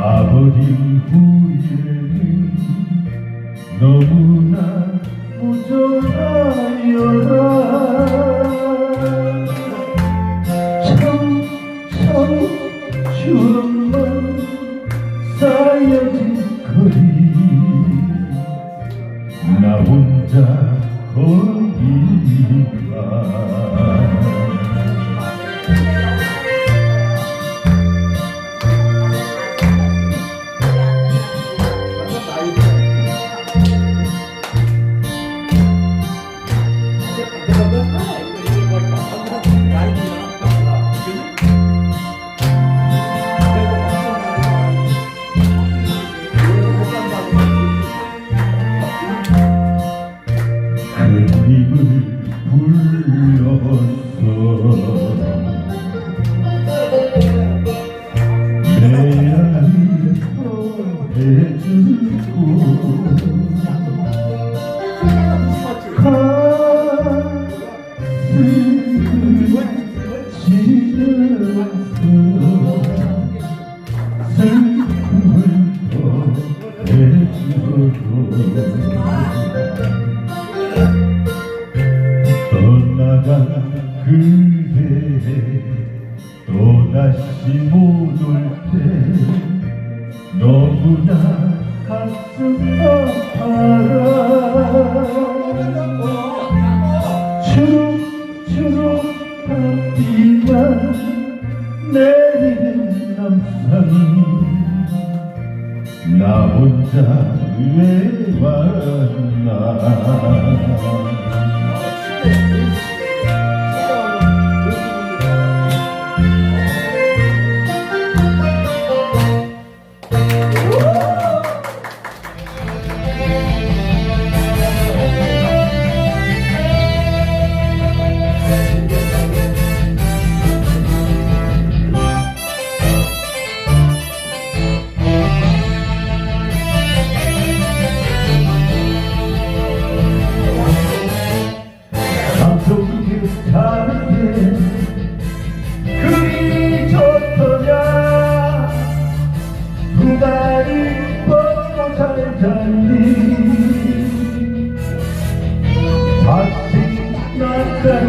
가버린 후에는 너무나 무정하여라. 참 주름 떠나간 그대 또다시 못 올 때 너무나 가슴 아파라 주룩주룩 비가 내리는 남산이 나 혼자 왜 왔나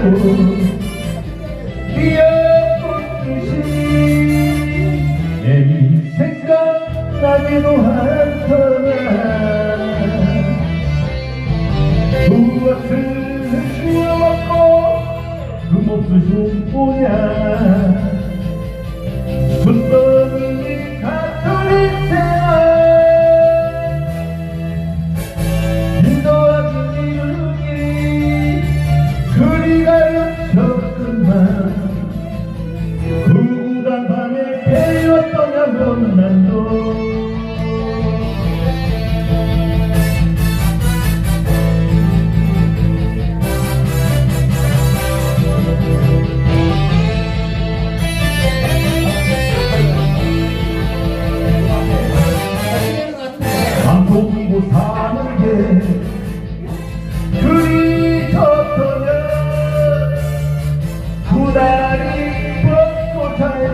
났다고 기억뿐이시 애미 생각나기도 하더냐 무엇을 주워먹고 그 몹쓸 흉보냐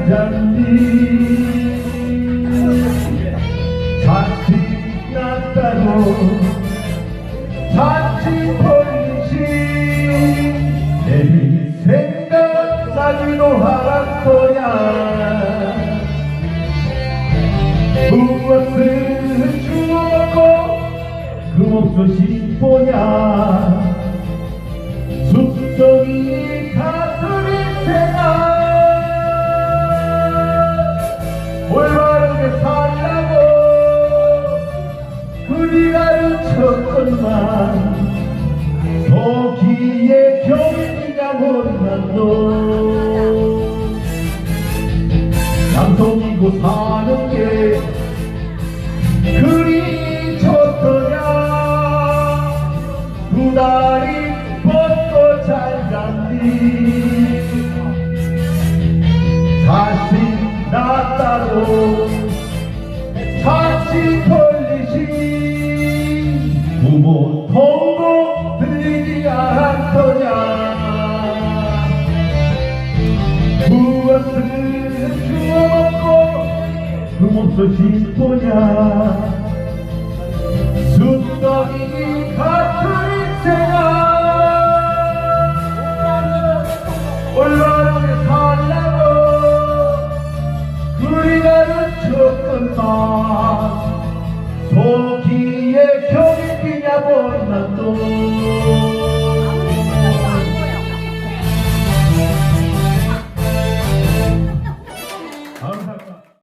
뻗고 살잔디 자식 낳다고 자식 벌리시 애미 생각나기도 하라거야 무엇을 주었고 그 몹쓸 보냐? 숲속이 가 그리 가르쳤건만 거기에 경리가 못난도 남성이고 사는 게 그리 좋더냐? 두다 않더냐 무엇을 주 없어 싶으냐. 숫덩이 같은 생각 얼마나 살라고 우리가 쳤건만 속기에 경이 뛰냐 보나 또